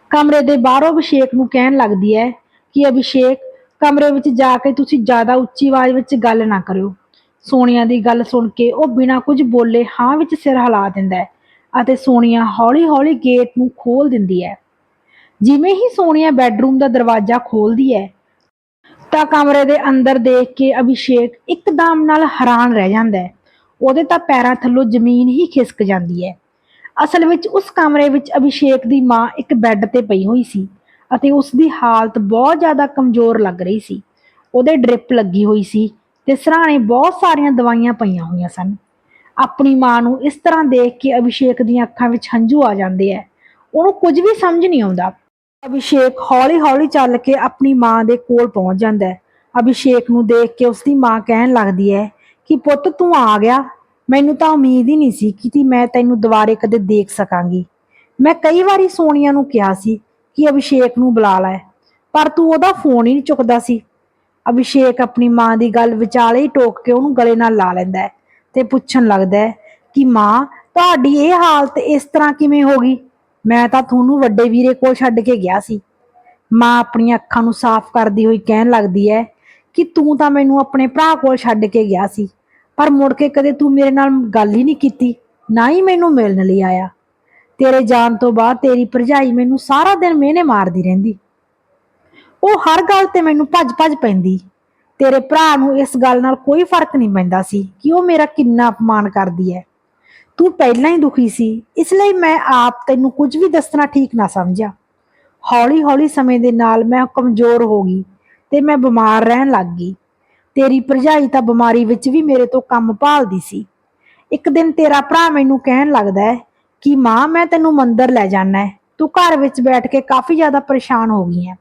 ਕਮਰੇ ਦੇ ਬਾਹਰੋਂ ਅਭਿਸ਼ੇਕ ਨੂੰ ਕਹਿਣ ਲੱਗਦੀ ਹੈ ਕਿ, ਅਭਿਸ਼ੇਕ, ਕਮਰੇ ਵਿੱਚ ਜਾ ਕੇ ਤੁਸੀਂ ਜ਼ਿਆਦਾ ਉੱਚੀ ਆਵਾਜ਼ ਵਿੱਚ ਗੱਲ ਨਾ ਕਰਿਓ। ਸੋਨੀਆ ਦੀ ਗੱਲ ਸੁਣ ਕੇ ਉਹ ਬਿਨਾਂ ਕੁਝ ਬੋਲੇ ਹਾਂ ਵਿੱਚ ਸਿਰ ਹਿਲਾ ਦਿੰਦਾ ਹੈ ਅਤੇ ਸੋਨੀਆ ਹੌਲੀ-ਹੌਲੀ ਗੇਟ ਨੂੰ ਖੋਲ ਦਿੰਦੀ ਹੈ। ਜਿਵੇਂ ਹੀ ਸੋਨੀਆ ਬੈੱਡਰੂਮ ਦਾ ਦਰਵਾਜ਼ਾ ਖੋਲਦੀ ਹੈ, ਤਾਂ ਕਮਰੇ ਦੇ ਅੰਦਰ ਦੇਖ ਕੇ ਅਭਿਸ਼ੇਕ ਇੱਕਦਮ ਨਾਲ ਹੈਰਾਨ ਰਹਿ ਜਾਂਦਾ ਹੈ। ਉਹਦੇ ਤਾਂ ਪੈਰਾਂ ਥੱਲੋਂ ਜ਼ਮੀਨ ਹੀ ਖਿਸਕ ਜਾਂਦੀ ਹੈ। ਅਸਲ ਵਿੱਚ ਉਸ ਕਮਰੇ ਵਿੱਚ ਅਭਿਸ਼ੇਕ ਦੀ ਮਾਂ ਇੱਕ ਬੈੱਡ ਤੇ ਪਈ ਹੋਈ ਸੀ ਅਤੇ ਉਸ ਦੀ ਹਾਲਤ ਬਹੁਤ ਜ਼ਿਆਦਾ ਕਮਜ਼ੋਰ ਲੱਗ ਰਹੀ ਸੀ। ਉਹਦੇ ਡ੍ਰਿਪ ਲੱਗੀ ਹੋਈ ਸੀ ਤੇ ਸਰਾਣੇ ਬਹੁਤ ਸਾਰੀਆਂ ਦਵਾਈਆਂ ਪਈਆਂ ਹੋਈਆਂ ਸਨ। ਆਪਣੀ ਮਾਂ ਨੂੰ ਇਸ ਤਰ੍ਹਾਂ ਦੇਖ ਕੇ ਅਭਿਸ਼ੇਕ ਦੀਆਂ ਅੱਖਾਂ ਵਿੱਚ ਹੰਝੂ ਆ ਜਾਂਦੇ ਐ ਉਹਨੂੰ ਕੁਝ ਵੀ ਸਮਝ ਨਹੀਂ ਆਉਂਦਾ। ਅਭਿਸ਼ੇਕ ਹੌਲੀ-ਹੌਲੀ ਚੱਲ ਕੇ ਆਪਣੀ ਮਾਂ ਦੇ ਕੋਲ ਪਹੁੰਚ ਜਾਂਦਾ ਹੈ। ਅਭਿਸ਼ੇਕ ਨੂੰ ਦੇਖ ਕੇ ਉਸਦੀ ਮਾਂ ਕਹਿਣ ਲੱਗਦੀ ਹੈ ਕਿ ਪੁੱਤ ਤੂੰ ਆ ਗਿਆ। ਮੈਨੂੰ ਤਾਂ ਉਮੀਦ ਹੀ ਨਹੀਂ ਸੀ ਕਿ ਮੈਂ ਤੈਨੂੰ ਦੁਬਾਰੇ ਕਦੇ ਦੇਖ ਸਕਾਂਗੀ। ਮੈਂ ਕਈ ਵਾਰੀ ਸੋਨੀਆ ਨੂੰ ਕਿਹਾ ਸੀ ਕਿ ਅਭਿਸ਼ੇਕ ਨੂੰ ਬੁਲਾ ਲੈ, ਪਰ ਤੂੰ ਉਹਦਾ ਫੋਨ ਹੀ ਨਹੀਂ ਚੁੱਕਦਾ ਸੀ। ਅਭਿਸ਼ੇਕ ਆਪਣੀ ਮਾਂ ਦੀ ਗੱਲ ਵਿਚਾਲੇ ਹੀ ਟੋਕ ਕੇ ਉਹਨੂੰ ਗਲੇ ਨਾਲ ਲਾ ਲੈਂਦਾ ਹੈ ਤੇ ਪੁੱਛਣ ਲੱਗਦਾ ਹੈ ਕਿ ਮਾਂ, ਤੁਹਾਡੀ ਇਹ ਹਾਲਤ ਇਸ ਤਰ੍ਹਾਂ ਕਿਵੇਂ ਹੋ ਗਈ? ਮੈਂ ਤਾਂ ਤੁਹਾਨੂੰ ਵੱਡੇ ਵੀਰੇ ਕੋਲ ਛੱਡ ਕੇ ਗਿਆ ਸੀ। ਮਾਂ ਆਪਣੀਆਂ ਅੱਖਾਂ ਨੂੰ ਸਾਫ਼ ਕਰਦੀ ਹੋਈ ਕਹਿਣ ਲੱਗਦੀ ਹੈ ਕਿ ਤੂੰ ਤਾਂ ਮੈਨੂੰ ਆਪਣੇ ਭਰਾ ਕੋਲ ਛੱਡ ਕੇ ਗਿਆ ਸੀ, ਪਰ ਮੁੜ ਕੇ ਕਦੇ ਤੂੰ ਮੇਰੇ ਨਾਲ ਗੱਲ ਹੀ ਨਹੀਂ ਕੀਤੀ, ਨਾ ਹੀ ਮੈਨੂੰ ਮਿਲਣ ਲਈ ਆਇਆ। ਤੇਰੇ ਜਾਣ ਤੋਂ ਬਾਅਦ ਤੇਰੀ ਭਰਜਾਈ ਮੈਨੂੰ ਸਾਰਾ ਦਿਨ ਮਿਹਨੇ ਮਾਰਦੀ ਰਹਿੰਦੀ। ਉਹ ਹਰ ਗੱਲ ਤੇ ਮੈਨੂੰ ਭੱਜ-ਭੱਜ ਪੈਂਦੀ। ਤੇਰੇ ਭਰਾ ਨੂੰ ਇਸ ਗੱਲ ਨਾਲ ਕੋਈ ਫ਼ਰਕ ਨਹੀਂ ਪੈਂਦਾ ਸੀ ਕਿ ਉਹ ਮੇਰਾ ਕਿੰਨਾ ਅਪਮਾਨ ਕਰਦੀ ਹੈ ਤੂੰ ਪਹਿਲਾਂ ਹੀ ਦੁਖੀ ਸੀ, ਇਸ ਲਈ ਮੈਂ ਆਪ ਤੈਨੂੰ ਕੁਝ ਵੀ ਦੱਸਣਾ ਠੀਕ ਨਾ ਸਮਝਿਆ। ਹੌਲੀ-ਹੌਲੀ ਸਮੇਂ ਦੇ ਨਾਲ ਮੈਂ ਕਮਜ਼ੋਰ ਹੋ ਗਈ ਤੇ ਮੈਂ ਬਿਮਾਰ ਰਹਿਣ ਲੱਗ ਗਈ। ਤੇਰੀ ਭਰਜਾਈ ਤਾਂ ਬਿਮਾਰੀ ਵਿੱਚ ਵੀ ਮੇਰੇ ਤੋਂ ਕੰਮ ਭਾਲਦੀ ਸੀ। ਇੱਕ ਦਿਨ ਤੇਰਾ ਭਰਾ ਮੈਨੂੰ ਕਹਿਣ ਲੱਗਦਾ ਹੈ ਕਿ ਮਾਂ, ਮੈਂ ਤੈਨੂੰ ਮੰਦਰ ਲੈ ਜਾਣਾ ਹੈ। ਤੂੰ ਘਰ ਵਿੱਚ ਬੈਠ ਕੇ ਕਾਫੀ ਜ਼ਿਆਦਾ ਪਰੇਸ਼ਾਨ ਹੋ ਗਈ ਹੈ।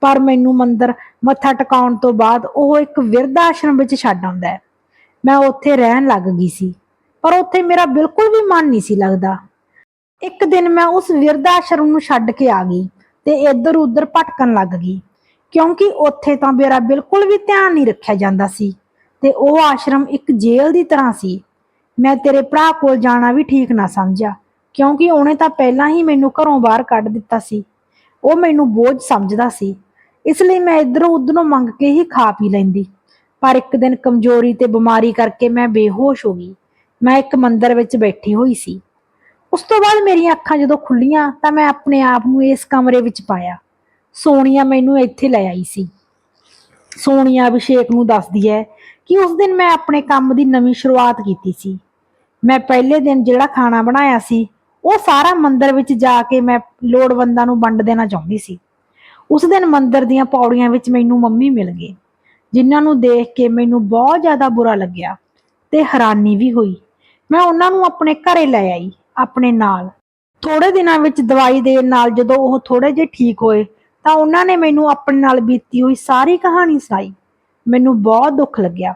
ਪਰ ਮੈਨੂੰ ਮੰਦਰ ਮੱਥਾ ਟਿਕਾਉਣ ਤੋਂ ਬਾਅਦ ਉਹ ਇੱਕ ਵਿਰਧ ਆਸ਼ਰਮ ਵਿੱਚ ਛੱਡ ਆਉਂਦਾ ਹੈ। ਮੈਂ ਉੱਥੇ ਰਹਿਣ ਲੱਗ ਗਈ ਸੀ। ਪਰ ਉੱਥੇ ਮੇਰਾ ਬਿਲਕੁਲ ਵੀ ਮਨ ਨਹੀਂ ਸੀ ਲੱਗਦਾ। ਇੱਕ ਦਿਨ ਮੈਂ ਉਸ ਵਿਰਧ ਆਸ਼ਰਮ ਨੂੰ ਛੱਡ ਕੇ ਆ ਗਈ ਤੇ ਇੱਧਰ ਉੱਧਰ ਭਟਕਣ ਲੱਗ ਗਈ, ਕਿਉਂਕਿ ਉੱਥੇ ਤਾਂ ਮੇਰਾ ਬਿਲਕੁਲ ਵੀ ਧਿਆਨ ਨਹੀਂ ਰੱਖਿਆ ਜਾਂਦਾ ਸੀ ਤੇ ਉਹ ਆਸ਼ਰਮ ਇੱਕ ਜੇਲ੍ਹ ਦੀ ਤਰ੍ਹਾਂ ਸੀ। ਮੈਂ ਤੇਰੇ ਭਰਾ ਕੋਲ ਜਾਣਾ ਵੀ ਠੀਕ ਨਾ ਸਮਝਿਆ, ਕਿਉਂਕਿ ਉਹਨੇ ਤਾਂ ਪਹਿਲਾਂ ਹੀ ਮੈਨੂੰ ਘਰੋਂ ਬਾਹਰ ਕੱਢ ਦਿੱਤਾ ਸੀ। ਉਹ ਮੈਨੂੰ ਬੋਝ ਸਮਝਦਾ ਸੀ, ਇਸ ਲਈ ਮੈਂ ਇਧਰੋਂ ਉਧਰੋਂ ਮੰਗ ਕੇ ਹੀ ਖਾ ਪੀ ਲੈਂਦੀ। ਪਰ ਇੱਕ ਦਿਨ ਕਮਜ਼ੋਰੀ ਤੇ ਬਿਮਾਰੀ ਕਰਕੇ ਮੈਂ ਬੇਹੋਸ਼ ਹੋ ਗਈ। ਮੈਂ ਇੱਕ ਮੰਦਰ ਵਿੱਚ ਬੈਠੀ ਹੋਈ ਸੀ। ਉਸ ਤੋਂ ਬਾਅਦ ਮੇਰੀਆਂ ਅੱਖਾਂ ਜਦੋਂ ਖੁੱਲੀਆਂ ਤਾਂ ਮੈਂ ਆਪਣੇ ਆਪ ਨੂੰ ਇਸ ਕਮਰੇ ਵਿੱਚ ਪਾਇਆ। ਸੋਨੀਆ ਮੈਨੂੰ ਇੱਥੇ ਲੈ ਆਈ ਸੀ। ਸੋਨੀਆ ਅਭਿਸ਼ੇਕ ਨੂੰ ਦੱਸਦੀ ਹੈ ਕਿ ਉਸ ਦਿਨ ਮੈਂ ਆਪਣੇ ਕੰਮ ਦੀ ਨਵੀਂ ਸ਼ੁਰੂਆਤ ਕੀਤੀ ਸੀ। ਮੈਂ ਪਹਿਲੇ ਦਿਨ ਜਿਹੜਾ ਖਾਣਾ ਬਣਾਇਆ ਸੀ, ਉਹ ਸਾਰਾ ਮੰਦਰ ਵਿੱਚ ਜਾ ਕੇ ਮੈਂ ਲੋੜਵੰਦਾਂ ਨੂੰ ਵੰਡ ਦੇਣਾ ਚਾਹੁੰਦੀ ਸੀ। ਉਸ ਦਿਨ ਮੰਦਰ ਦੀਆਂ ਪੌੜੀਆਂ ਵਿੱਚ ਮੈਨੂੰ ਮੰਮੀ ਮਿਲ ਗਏ, ਜਿਨ੍ਹਾਂ ਨੂੰ ਦੇਖ ਕੇ ਮੈਨੂੰ ਬਹੁਤ ਜ਼ਿਆਦਾ ਬੁਰਾ ਲੱਗਿਆ ਤੇ ਹੈਰਾਨੀ ਵੀ ਹੋਈ। ਮੈਂ ਉਹਨਾਂ ਨੂੰ ਆਪਣੇ ਘਰੇ ਲੈ ਆਈ, ਆਪਣੇ ਨਾਲ। ਥੋੜੇ ਦਿਨਾਂ ਵਿੱਚ ਦਵਾਈ ਦੇਣ ਨਾਲ ਜਦੋਂ ਉਹ ਥੋੜੇ ਜਿਹੇ ਠੀਕ ਹੋਏ, ਤਾਂ ਉਹਨਾਂ ਨੇ ਮੈਨੂੰ ਆਪਣੇ ਨਾਲ ਬੀਤੀ ਹੋਈ ਸਾਰੀ ਕਹਾਣੀ ਸੁਣਾਈ। ਮੈਨੂੰ ਬਹੁਤ ਦੁੱਖ ਲੱਗਿਆ।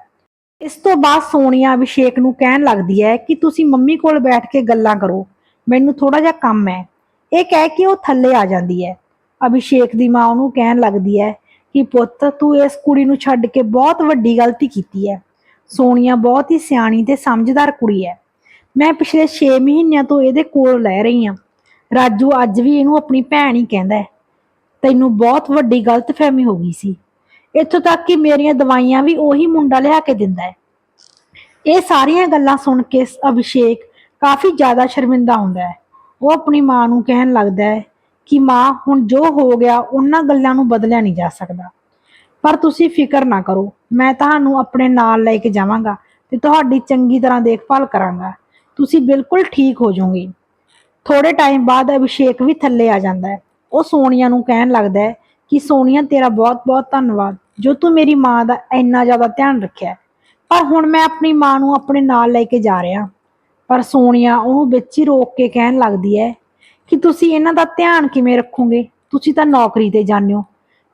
ਇਸ ਤੋਂ ਬਾਅਦ ਸੋਨੀਆ ਅਭਿਸ਼ੇਕ ਨੂੰ ਕਹਿਣ ਲੱਗਦੀ ਹੈ ਕਿ ਤੁਸੀਂ ਮੰਮੀ ਕੋਲ ਬੈਠ ਕੇ ਗੱਲਾਂ ਕਰੋ, ਮੈਨੂੰ ਥੋੜਾ ਜਿਹਾ ਕੰਮ ਹੈ। ਇਹ ਕਹਿ ਕੇ ਉਹ ਥੱਲੇ ਆ ਜਾਂਦੀ ਹੈ। ਅਭਿਸ਼ੇਕ ਦੀ ਮਾਂ ਉਹਨੂੰ ਕਹਿਣ ਲੱਗਦੀ ਹੈ ਕਿ ਪੁੱਤ, ਤੂੰ ਇਸ ਕੁੜੀ ਨੂੰ ਛੱਡ ਕੇ ਬਹੁਤ ਵੱਡੀ ਗਲਤੀ ਕੀਤੀ ਹੈ। ਸੋਨੀਆ ਬਹੁਤ ਹੀ ਸਿਆਣੀ ਤੇ ਸਮਝਦਾਰ ਕੁੜੀ ਹੈ। ਮੈਂ ਪਿਛਲੇ 6 ਮਹੀਨਿਆਂ ਤੋਂ ਇਹਦੇ ਕੋਲ ਲੈ ਰਹੀ ਹਾਂ। ਰਾਜੂ ਅੱਜ ਵੀ ਇਹਨੂੰ ਆਪਣੀ ਭੈਣ ਹੀ ਕਹਿੰਦਾ ਹੈ। ਤੈਨੂੰ ਬਹੁਤ ਵੱਡੀ ਗਲਤਫਹਿਮੀ ਹੋ ਗਈ ਸੀ। ਇੱਥੋਂ ਤੱਕ ਕਿ ਮੇਰੀਆਂ ਦਵਾਈਆਂ ਵੀ ਉਹੀ ਮੁੰਡਾ ਲਿਆ ਕੇ ਦਿੰਦਾ ਹੈ। ਇਹ ਸਾਰੀਆਂ ਗੱਲਾਂ ਸੁਣ ਕੇ ਅਭਿਸ਼ੇਕ ਕਾਫੀ ਜ਼ਿਆਦਾ ਸ਼ਰਮਿੰਦਾ ਹੁੰਦਾ ਹੈ। ਉਹ ਆਪਣੀ ਮਾਂ ਨੂੰ ਕਹਿਣ ਲੱਗਦਾ ਹੈ ਕਿ ਮਾਂ, ਹੁਣ ਜੋ ਹੋ ਗਿਆ, ਉਹਨਾਂ ਗੱਲਾਂ ਨੂੰ ਬਦਲਿਆ ਨਹੀਂ ਜਾ ਸਕਦਾ। ਪਰ ਤੁਸੀਂ ਫਿਕਰ ਨਾ ਕਰੋ। ਮੈਂ ਤੁਹਾਨੂੰ ਆਪਣੇ ਨਾਲ ਲੈ ਕੇ ਜਾਵਾਂਗਾ ਤੇ ਤੁਹਾਡੀ ਚੰਗੀ ਤਰ੍ਹਾਂ ਦੇਖਭਾਲ ਕਰਾਂਗਾ। ਤੁਸੀਂ ਬਿਲਕੁਲ ਠੀਕ ਹੋ ਜਾਓਗੇ। ਥੋੜੇ ਟਾਈਮ ਬਾਅਦ ਅਭਿਸ਼ੇਕ ਵੀ ਥੱਲੇ ਆ ਜਾਂਦਾ ਹੈ। ਉਹ ਸੋਨੀਆ ਨੂੰ ਕਹਿਣ ਲੱਗਦਾ ਹੈ ਕਿ ਸੋਨੀਆ, ਤੇਰਾ ਬਹੁਤ-ਬਹੁਤ ਧੰਨਵਾਦ, ਜੋ ਤੂੰ ਮੇਰੀ ਮਾਂ ਦਾ ਇੰਨਾ ਜ਼ਿਆਦਾ ਧਿਆਨ ਰੱਖਿਆ ਪਰ ਹੁਣ ਮੈਂ ਆਪਣੀ ਮਾਂ ਨੂੰ ਆਪਣੇ ਨਾਲ ਲੈ ਕੇ ਜਾ ਰਿਹਾ ਪਰ ਸੋਨੀਆ ਉਹਨੂੰ ਵਿੱਚ ਹੀ ਰੋਕ ਕੇ ਕਹਿਣ ਲੱਗਦੀ ਹੈ ਕਿ ਤੁਸੀਂ ਇਹਨਾਂ ਦਾ ਧਿਆਨ ਕਿਵੇਂ ਰੱਖੋਗੇ? ਤੁਸੀਂ ਤਾਂ ਨੌਕਰੀ ਤੇ ਜਾਂਦੇ ਹੋ।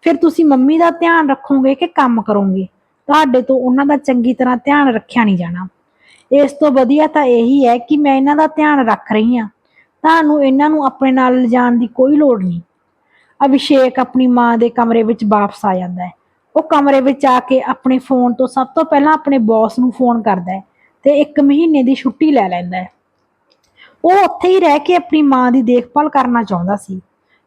ਫਿਰ ਤੁਸੀਂ ਮੰਮੀ ਦਾ ਧਿਆਨ ਰੱਖੋਗੇ ਕਿ ਕੰਮ ਕਰੋਗੇ? ਤੁਹਾਡੇ ਤੋਂ ਉਹਨਾਂ ਦਾ ਚੰਗੀ ਤਰ੍ਹਾਂ ਧਿਆਨ ਰੱਖਿਆ ਨਹੀਂ ਜਾਣਾ। ਇਸ ਤੋਂ ਵਧੀਆ ਤਾਂ ਇਹੀ ਹੈ ਕਿ ਮੈਂ ਇਹਨਾਂ ਦਾ ਧਿਆਨ ਰੱਖ ਰਹੀ ਹਾਂ। ਤੁਹਾਨੂੰ ਇਹਨਾਂ ਨੂੰ ਆਪਣੇ ਨਾਲ ਲਿਜਾਣ ਦੀ ਕੋਈ ਲੋੜ ਨਹੀਂ। ਅਭਿਸ਼ੇਕ ਆਪਣੀ ਮਾਂ ਦੇ ਕਮਰੇ ਵਿੱਚ ਵਾਪਸ ਆ ਜਾਂਦਾ ਹੈ। ਉਹ ਕਮਰੇ ਵਿੱਚ ਆ ਕੇ ਆਪਣੇ ਫੋਨ ਤੋਂ ਸਭ ਤੋਂ ਪਹਿਲਾਂ ਆਪਣੇ ਬੌਸ ਨੂੰ ਫੋਨ ਕਰਦਾ ਹੈ ਤੇ ਇੱਕ ਮਹੀਨੇ ਦੀ ਛੁੱਟੀ ਲੈ ਲੈਂਦਾ ਹੈ। ਉਹ ਉੱਥੇ ਹੀ ਰਹਿ ਕੇ ਆਪਣੀ ਮਾਂ ਦੀ ਦੇਖਭਾਲ ਕਰਨਾ ਚਾਹੁੰਦਾ ਸੀ।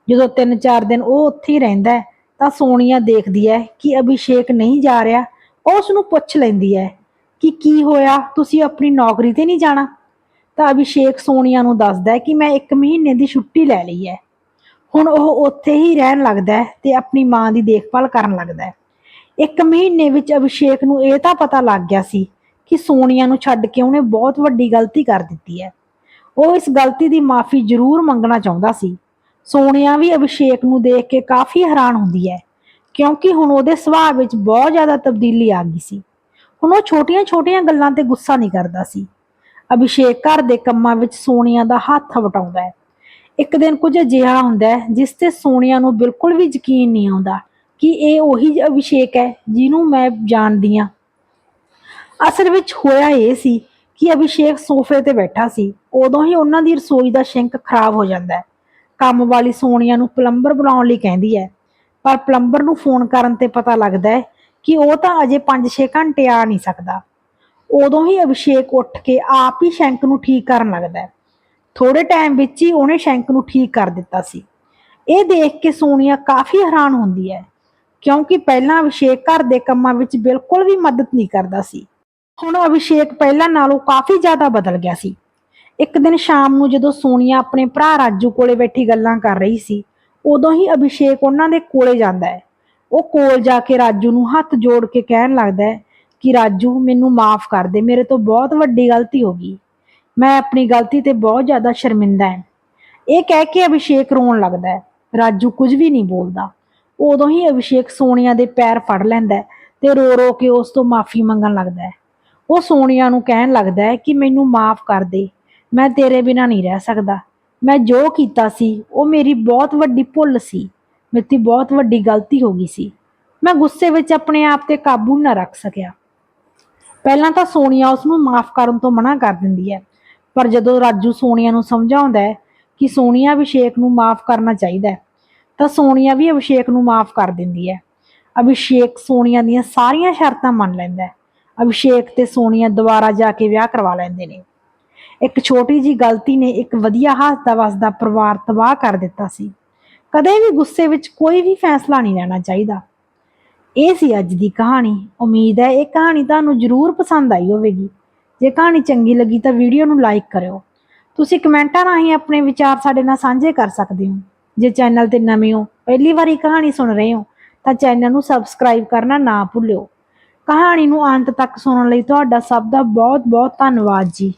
ਜਦੋਂ 3-4 ਦਿਨ ਉਹ ਉੱਥੇ ਹੀ ਰਹਿੰਦਾ ਤਾਂ ਸੋਨੀਆ ਦੇਖਦੀ ਹੈ ਕਿ ਅਭਿਸ਼ੇਕ ਨਹੀਂ ਜਾ ਰਿਹਾ। ਉਹ ਉਸ ਨੂੰ ਪੁੱਛ ਲੈਂਦੀ ਹੈ ਕਿ ਕੀ ਹੋਇਆ? ਤੁਸੀਂ ਆਪਣੀ ਨੌਕਰੀ ਤੇ ਨਹੀਂ ਜਾਣਾ? ਤਾਂ ਅਭਿਸ਼ੇਕ ਸੋਨੀਆ ਨੂੰ ਦੱਸਦਾ ਹੈ ਕਿ ਮੈਂ 1 ਮਹੀਨੇ ਦੀ ਛੁੱਟੀ ਲੈ ਲਈ ਹੈ। ਹੁਣ ਉਹ ਉੱਥੇ ਹੀ ਰਹਿਣ ਲੱਗਦਾ ਹੈ ਤੇ ਆਪਣੀ ਮਾਂ ਦੀ ਦੇਖਭਾਲ ਕਰਨ ਲੱਗਦਾ ਹੈ। ਇੱਕ ਮਹੀਨੇ ਵਿੱਚ ਅਭਿਸ਼ੇਕ ਨੂੰ ਇਹ ਤਾਂ ਪਤਾ ਲੱਗ ਗਿਆ ਸੀ ਕਿ ਸੋਨੀਆ ਨੂੰ ਛੱਡ ਕੇ ਉਹਨੇ ਬਹੁਤ ਵੱਡੀ ਗਲਤੀ ਕਰ ਦਿੱਤੀ ਹੈ। ਉਹ ਇਸ ਗਲਤੀ ਦੀ ਮਾਫੀ ਜ਼ਰੂਰ ਮੰਗਣਾ ਚਾਹੁੰਦਾ ਸੀ। ਸੋਨੀਆ ਵੀ ਅਭਿਸ਼ੇਕ ਨੂੰ ਦੇਖ ਕੇ ਕਾਫੀ ਹੈਰਾਨ ਹੁੰਦੀ ਹੈ, ਕਿਉਂਕਿ ਹੁਣ ਉਹਦੇ ਸੁਭਾਅ ਵਿੱਚ ਬਹੁਤ ਜ਼ਿਆਦਾ ਤਬਦੀਲੀ ਆ ਗਈ ਸੀ। ਹੁਣ ਉਹ ਛੋਟੀਆਂ-ਛੋਟੀਆਂ ਗੱਲਾਂ ਤੇ ਗੁੱਸਾ ਨਹੀਂ ਕਰਦਾ ਸੀ। ਅਭਿਸ਼ੇਕ ਘਰ ਦੇ ਕੰਮਾਂ ਵਿੱਚ ਸੋਨੀਆ ਦਾ ਹੱਥ ਵਟਾਉਂਦਾ ਹੈ। ਇੱਕ ਦਿਨ ਕੁਝ ਅਜਿਹਾ ਹੁੰਦਾ ਹੈ, ਜਿਸ ਤੇ ਸੋਨੀਆ ਨੂੰ ਬਿਲਕੁਲ ਵੀ ਯਕੀਨ ਨਹੀਂ ਆਉਂਦਾ ਕਿ ਇਹ ਉਹੀ ਅਭਿਸ਼ੇਕ ਹੈ ਜਿਹਨੂੰ ਮੈਂ ਜਾਣਦੀ ਹਾਂ। ਅਸਲ ਵਿੱਚ ਹੋਇਆ ਇਹ ਸੀ ਕਿ ਅਭਿਸ਼ੇਕ ਸੋਫੇ ਤੇ ਬੈਠਾ ਸੀ। ਉਦੋਂ ਹੀ ਉਹਨਾਂ ਦੀ ਰਸੋਈ ਦਾ ਸਿੰਕ ਖਰਾਬ ਹੋ ਜਾਂਦਾ ਹੈ। ਕੰਮ ਵਾਲੀ ਸੋਨੀਆ ਨੂੰ ਪਲੰਬਰ ਬੁਲਾਉਣ ਲਈ ਕਹਿੰਦੀ ਹੈ, ਪਰ ਪਲੰਬਰ ਨੂੰ ਫੋਨ ਕਰਨ ਤੇ ਪਤਾ ਲੱਗਦਾ ਹੈ ਕਿ ਉਹ ਤਾਂ ਅਜੇ 5-6 ਘੰਟੇ ਆ ਨਹੀਂ ਸਕਦਾ। ਉਦੋਂ ਹੀ ਅਭਿਸ਼ੇਕ ਉੱਠ ਕੇ ਆਪ ਹੀ ਸ਼ੈਂਕ ਨੂੰ ਠੀਕ ਕਰਨ ਲੱਗਦਾ ਥੋੜੇ ਟਾਈਮ ਵਿੱਚ ਹੀ ਉਹਨੇ ਸ਼ੈਂਕ ਨੂੰ ਠੀਕ ਕਰ ਦਿੱਤਾ ਸੀ। ਇਹ ਦੇਖ ਕੇ ਸੋਨੀਆ ਕਾਫੀ ਹੈਰਾਨ ਹੁੰਦੀ ਹੈ, ਕਿਉਂਕਿ ਪਹਿਲਾਂ ਅਭਿਸ਼ੇਕ ਘਰ ਦੇ ਕੰਮਾਂ ਵਿੱਚ ਬਿਲਕੁਲ ਵੀ ਮਦਦ ਨਹੀਂ ਕਰਦਾ ਸੀ। ਹੁਣ ਅਭਿਸ਼ੇਕ ਪਹਿਲਾਂ ਨਾਲੋਂ ਕਾਫੀ ਜ਼ਿਆਦਾ ਬਦਲ ਗਿਆ ਸੀ। ਇੱਕ ਦਿਨ ਸ਼ਾਮ ਨੂੰ ਜਦੋਂ ਸੋਨੀਆ ਆਪਣੇ ਭਰਾ ਰਾਜੂ ਕੋਲੇ ਬੈਠੀ ਗੱਲਾਂ ਕਰ ਰਹੀ ਸੀ, ਉਦੋਂ ਹੀ ਅਭਿਸ਼ੇਕ ਉਹਨਾਂ ਦੇ ਕੋਲੇ ਜਾਂਦਾ ਹੈ। ਉਹ ਕੋਲ ਜਾ ਕੇ ਰਾਜੂ ਨੂੰ ਹੱਥ ਜੋੜ ਕੇ ਕਹਿਣ ਲੱਗਦਾ ਹੈ ਕਿ ਰਾਜੂ, ਮੈਨੂੰ ਮਾਫ ਕਰ ਦੇ, ਮੇਰੇ ਤੋਂ ਬਹੁਤ ਵੱਡੀ ਗਲਤੀ ਹੋ ਗਈ। ਮੈਂ ਆਪਣੀ ਗਲਤੀ ਤੇ ਬਹੁਤ ਜ਼ਿਆਦਾ ਸ਼ਰਮਿੰਦਾ ਹਾਂ। ਇਹ ਕਹਿ ਕੇ ਅਭਿਸ਼ੇਕ ਰੋਣ ਲੱਗਦਾ ਹੈ। ਰਾਜੂ ਕੁਝ ਵੀ ਨਹੀਂ ਬੋਲਦਾ। ਉਦੋਂ ਹੀ ਅਭਿਸ਼ੇਕ ਸੋਨੀਆ ਦੇ ਪੈਰ ਫੜ ਲੈਂਦਾ ਹੈ ਤੇ ਰੋ ਰੋ ਕੇ ਉਸ ਤੋਂ ਮਾਫੀ ਮੰਗਣ ਲੱਗਦਾ ਹੈ। ਉਹ ਸੋਨੀਆ ਨੂੰ ਕਹਿਣ ਲੱਗਦਾ ਹੈ ਕਿ ਮੈਨੂੰ ਮਾਫ ਕਰ ਦੇ। ਮੈਂ ਤੇਰੇ ਬਿਨਾਂ ਨਹੀਂ ਰਹਿ ਸਕਦਾ। ਮੈਂ ਜੋ ਕੀਤਾ ਸੀ, ਉਹ ਮੇਰੀ ਬਹੁਤ ਵੱਡੀ ਭੁੱਲ ਸੀ। ਮੇਰੀ ਬਹੁਤ ਵੱਡੀ ਗਲਤੀ ਹੋ ਗਈ ਸੀ। ਮੈਂ ਗੁੱਸੇ ਵਿੱਚ ਆਪਣੇ ਆਪ ਤੇ ਕਾਬੂ ਨਾ ਰੱਖ ਸਕਿਆ। ਪਹਿਲਾਂ ਤਾਂ ਸੋਨੀਆ ਉਸ ਨੂੰ ਮਾਫ ਕਰਨ ਤੋਂ ਮਨਾ ਕਰ ਦਿੰਦੀ ਹੈ, ਪਰ ਜਦੋਂ ਰਾਜੂ ਸੋਨੀਆ ਨੂੰ ਸਮਝਾਉਂਦਾ ਹੈ ਕਿ ਸੋਨੀਆ ਅਭਿਸ਼ੇਕ ਨੂੰ ਮਾਫ ਕਰਨਾ ਚਾਹੀਦਾ ਹੈ, ਤਾਂ ਸੋਨੀਆ ਵੀ ਅਭਿਸ਼ੇਕ ਨੂੰ ਮਾਫ ਕਰ ਦਿੰਦੀ ਹੈ। ਅਭਿਸ਼ੇਕ ਸੋਨੀਆ ਦੀਆਂ ਸਾਰੀਆਂ ਸ਼ਰਤਾਂ ਮੰਨ ਲੈਂਦਾ ਹੈ। ਅਭਿਸ਼ੇਕ ਤੇ ਸੋਨੀਆ ਦੁਬਾਰਾ ਜਾ ਕੇ ਵਿਆਹ ਕਰਵਾ ਲੈਂਦੇ ਨੇ। ਇੱਕ ਛੋਟੀ ਜੀ ਗਲਤੀ ਨੇ ਇੱਕ ਵਧੀਆ ਹੱਸਦਾ ਵਸਦਾ ਪਰਿਵਾਰ ਤਬਾਹ ਕਰ ਦਿੱਤਾ ਸੀ। ਕਦੇ ਵੀ ਗੁੱਸੇ ਵਿੱਚ ਕੋਈ ਵੀ ਫੈਸਲਾ ਨਹੀਂ ਲੈਣਾ ਚਾਹੀਦਾ। ਇਹ ਸੀ ਅੱਜ ਦੀ ਕਹਾਣੀ। ਉਮੀਦ ਹੈ ਇਹ ਕਹਾਣੀ ਤੁਹਾਨੂੰ ਜ਼ਰੂਰ ਪਸੰਦ ਆਈ ਹੋਵੇਗੀ। ਜੇ ਕਹਾਣੀ ਚੰਗੀ ਲੱਗੀ ਤਾਂ ਵੀਡੀਓ ਨੂੰ ਲਾਈਕ ਕਰਿਓ। ਤੁਸੀਂ ਕਮੈਂਟਾਂ ਰਾਹੀਂ ਆਪਣੇ ਵਿਚਾਰ ਸਾਡੇ ਨਾਲ ਸਾਂਝੇ ਕਰ ਸਕਦੇ ਹੋ। ਜੇ ਚੈਨਲ ਤੇ ਨਵੇਂ ਹੋ, ਪਹਿਲੀ ਵਾਰੀ ਕਹਾਣੀ ਸੁਣ ਰਹੇ ਹੋ, ਤਾਂ ਚੈਨਲ ਨੂੰ ਸਬਸਕ੍ਰਾਈਬ ਕਰਨਾ ਨਾ ਭੁੱਲਿਓ। ਕਹਾਣੀ ਨੂੰ ਅੰਤ ਤੱਕ ਸੁਣਨ ਲਈ ਤੁਹਾਡਾ ਸਭ ਦਾ ਬਹੁਤ ਬਹੁਤ ਧੰਨਵਾਦ ਜੀ।